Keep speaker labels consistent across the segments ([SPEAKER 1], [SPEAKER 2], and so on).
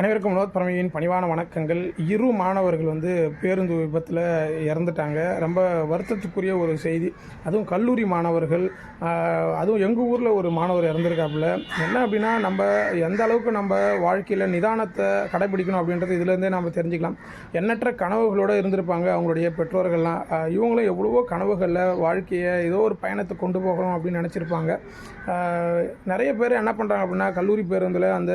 [SPEAKER 1] அனைவருக்கும் வினோத் பரமையின் பணிவான வணக்கங்கள். இரு மாணவர்கள் வந்து பேருந்து விபத்தில் இறந்துட்டாங்க. ரொம்ப வருத்தத்துக்குரிய ஒரு செய்தி. அதுவும் கல்லூரி மாணவர்கள் அதுவும் எங்கள் ஊரில் ஒரு மாணவர் இறந்துருக்காப்புல. என்ன அப்படின்னா நம்ம எந்த அளவுக்கு நம்ம வாழ்க்கையில் நிதானத்தை கடைபிடிக்கணும் அப்படின்றது இதுலேருந்தே நம்ம தெரிஞ்சுக்கலாம். எண்ணற்ற கனவுகளோடு இருந்திருப்பாங்க அவங்களுடைய பெற்றோர்கள்லாம். இவங்களும் எவ்வளவோ கனவுகளில் வாழ்க்கையை ஏதோ ஒரு பயணத்தை கொண்டு போகணும் அப்படின்னு நினச்சிருப்பாங்க. நிறைய பேர் என்ன பண்ணுறாங்க அப்படின்னா கல்லூரி பேருந்தில் அந்த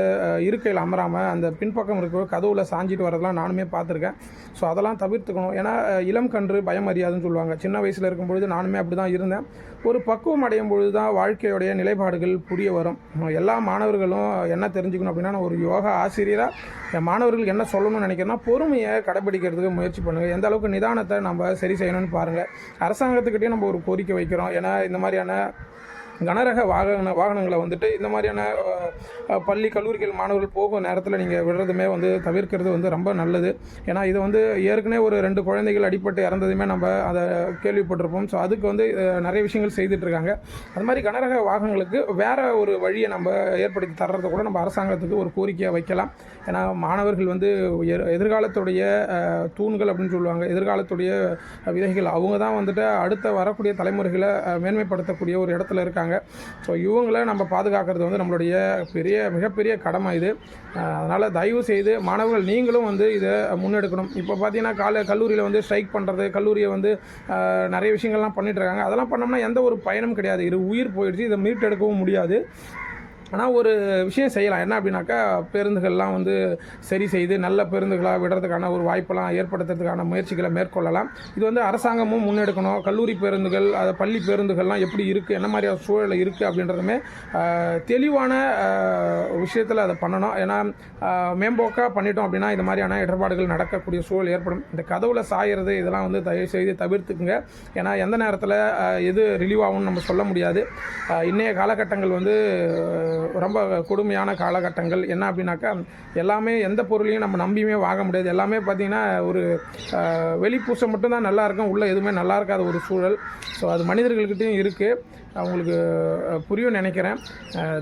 [SPEAKER 1] இருக்கையில் அமராமல் அந்த பின்பக்கம் இருக்க கதவுல சாஞ்சிட்டு வரதெல்லாம் நானுமே பார்த்துருக்கேன். ஸோ அதெல்லாம் தவிர்த்துக்கணும். ஏன்னா இளம் கன்று பயம் அறியாதுன்னு சொல்லுவாங்க. சின்ன வயசில் இருக்கும்பொழுது நானுமே அப்படி தான் இருந்தேன். ஒரு பக்குவம் அடையும் பொழுது தான் வாழ்க்கையுடைய நிலைப்பாடுகள் புரிய வரும். எல்லா மாணவர்களும் என்ன தெரிஞ்சுக்கணும் அப்படின்னா நான் ஒரு யோகா ஆசிரியராக என் மாணவர்கள் என்ன சொல்லணும்னு நினைக்கிறேன்னா பொறுமையை கடைபிடிக்கிறதுக்கு முயற்சி பண்ணுங்கள் எந்த அளவுக்கு நிதானத்தை நம்ம சரி செய்யணும்னு பாருங்கள் அரசாங்கத்துக்கிட்டே நம்ம ஒரு கோரிக்கை வைக்கிறோம். ஏன்னா இந்த மாதிரியான கனரக வாகன வாகனங்களை வந்துட்டு இந்த மாதிரியான பள்ளி கல்லூரிகள் மாணவர்கள் போகும் நேரத்தில் நீங்கள் விடுறதுமே வந்து தவிர்க்கிறது வந்து ரொம்ப நல்லது. ஏன்னா இது வந்து ஏற்கனவே ஒரு ரெண்டு குழந்தைகள் அடிபட்டு இறந்ததுமே நம்ம அதை கேள்விப்பட்டிருப்போம். ஸோ அதுக்கு வந்து நிறைய விஷயங்கள் செய்துட்டு இருக்காங்க அது மாதிரி கனரக வாகனங்களுக்கு வேறு ஒரு வழியை நம்ம ஏற்படுத்தி தர்றதை கூட நம்ம அரசாங்கத்துக்கு ஒரு கோரிக்கையாக வைக்கலாம். ஏன்னா மாணவர்கள் வந்து எதிர்காலத்துடைய தூண்கள் அப்படின்னு சொல்லுவாங்க. எதிர்காலத்துடைய விதைகள் அவங்க தான் வந்துட்டு அடுத்த வரக்கூடிய தலைமுறைகளை மேன்மைப்படுத்தக்கூடிய ஒரு இடத்துல இருக்காங்க. ஸோ இவங்களை நம்ம பாதுகாக்கிறது வந்து நம்மளுடைய பெரிய மிகப்பெரிய கடமை இது. அதனால் தயவு செய்து மாணவர்கள் நீங்களும் வந்து இதை முன்னெடுக்கணும். இப்போ பார்த்தீங்கன்னா கால கல்லூரியில் வந்து ஸ்ட்ரைக் பண்ணுறது கல்லூரியை வந்து நிறைய விஷயங்கள்லாம் பண்ணிட்டு இருக்காங்க. அதெல்லாம் பண்ணோம்னா எந்த ஒரு பயனும் கிடையாது. இது உயிர் போயிடுச்சு. இதை மீட்டெடுக்கவும் முடியாது. ஆனால் ஒரு விஷயம் செய்யலாம். என்ன அப்படின்னாக்கா பேருந்துகள்லாம் வந்து சரி செய்து நல்ல பேருந்துகளாக விடுறதுக்கான ஒரு வாய்ப்பெல்லாம் ஏற்படுத்துறதுக்கான முயற்சிகளை மேற்கொள்ளலாம். இது வந்து அரசாங்கமும் முன்னெடுக்கணும். கல்லூரி பேருந்துகள் அது பள்ளி பேருந்துகள்லாம் எப்படி இருக்குது என்ன மாதிரியான சூழல் இருக்குது அப்படின்றதுமே தெளிவான விஷயத்தில் அதை பண்ணணும். ஏன்னா மேம்போக்காக பண்ணிட்டோம் அப்படின்னா இந்த மாதிரியான இடர்பாடுகள் நடக்கக்கூடிய சூழல் ஏற்படும். இந்த கதவுல சாயறது இதெல்லாம் வந்து தயவு செய்து தவிர்த்துக்குங்க. ஏன்னா எந்த நேரத்தில் எது ரிலீவ் ஆகும்னு நம்ம சொல்ல முடியாது. இன்றைய காலகட்டங்கள் வந்து ரொம்ப கொடுமையான காலகட்டங்கள். என்ன அப்படின்னாக்கா எல்லாமே எந்த பொருளையும் நம்ம நம்பியுமே வாங்க முடியாது. எல்லாமே பார்த்திங்கன்னா ஒரு வெளிப்பூசம் மட்டும்தான் நல்லாயிருக்கும் உள்ளே எதுவுமே நல்லா இருக்காத ஒரு சூழல். ஸோ அது மனிதர்கள்கிட்டையும் இருக்குது அவங்களுக்கு புரியும் நினைக்கிறேன்.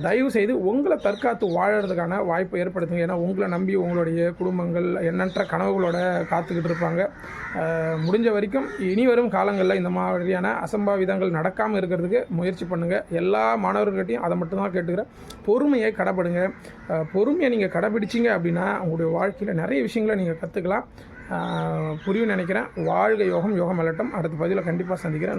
[SPEAKER 1] தயவு செய்து உங்களை தற்காத்து வாழறதுக்கான வாய்ப்பை ஏற்படுத்துங்க. ஏன்னா உங்களை நம்பி உங்களுடைய குடும்பங்கள் எண்ணற்ற கனவுகளோட காத்துக்கிட்டு இருப்பாங்க. முடிஞ்ச வரைக்கும் இனி வரும் காலங்களில் இந்த மாதிரியான அசம்பாவிதங்கள் நடக்காமல் இருக்கிறதுக்கு முயற்சி பண்ணுங்கள் எல்லா மாணவர்கள்கிட்டையும் அதை மட்டும் தான் கேட்டுக்கிறேன். பொறுமையை கடைப்படுங்க. பொறுமையை நீங்கள் கடைப்பிடிச்சிங்க அப்படின்னா உங்களுடைய வாழ்க்கையில் நிறைய விஷயங்களை நீங்கள் கற்றுக்கலாம் புரியும் நினைக்கிறேன். வாழ்க யோகம் யோகம் வெல்லட்டும் அடுத்த பதிவில் கண்டிப்பாக சந்திக்கிறேன்.